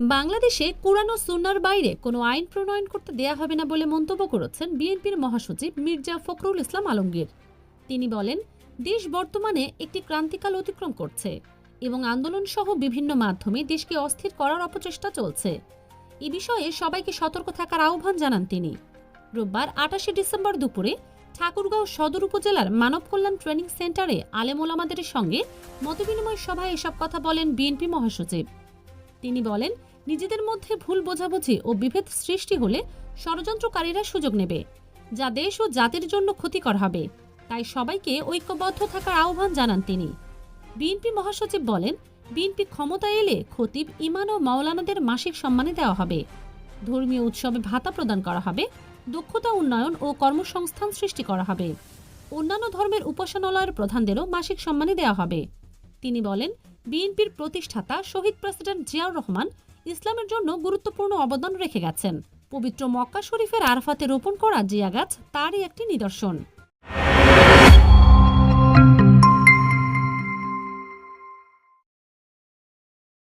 বাংলাদেশে কুরআন ও সুন্নার বাইরে কোনো আইন প্রণয়ন করতে দেয়া হবে না বলে মন্তব্য করেছেন বিএনপির মহাসচিব মির্জা ফখরুল ইসলাম আলমগীর। তিনি বলেন, দেশ বর্তমানে একটি ক্রান্তিকাল অতিক্রম করছে এবং আন্দোলন সহ বিভিন্ন মাধ্যমে দেশকে অস্থির করার অপচেষ্টা চলছে। এ বিষয়ে সবাইকে সতর্ক থাকার আহ্বান জানান তিনি। রোববার আটাশে ডিসেম্বর দুপুরে ঠাকুরগাঁও সদর উপজেলার মানব কল্যাণ ট্রেনিং সেন্টারে আলেমোলামাদের সঙ্গে মতবিনিময় সভায় এসব কথা বলেন বিএনপি মহাসচিব। তিনি বলেন, নিজেদের মধ্যে ভুল বোঝাবুঝি ও বিভেদ সৃষ্টি হলে ষড়যন্ত্রকারীরা সুযোগ নেবে, যা দেশ ও জাতির জন্য ক্ষতিকর হবে। তাই সবাইকে ঐক্যবদ্ধ থাকার আহ্বান জানান তিনি। বিএনপি মহাসচিব বলেন, বিএনপি ক্ষমতায় এলে খতিব ইমান ও মাওলানাদের মাসিক সম্মানে দেওয়া হবে। ধর্মীয় উৎসবে ভাতা প্রদান করা হবে, দক্ষতা উন্নয়ন ও কর্মসংস্থান সৃষ্টি করা হবে। অন্যান্য ধর্মের উপাসনালয়ের প্রধানদেরও মাসিক সম্মানে দেওয়া হবে। তিনি বলেন বিএনপির প্রতিষ্ঠাতা শহীদ প্রেসিডেন্ট জিয়াউর রহমান ইসলামের জন্য গুরুত্বপূর্ণ অবদান রেখে গেছেন। পবিত্র মক্কা শরীফের আরফাতে রোপণ করা জিয়া গাছ তারই একটি নিদর্শন।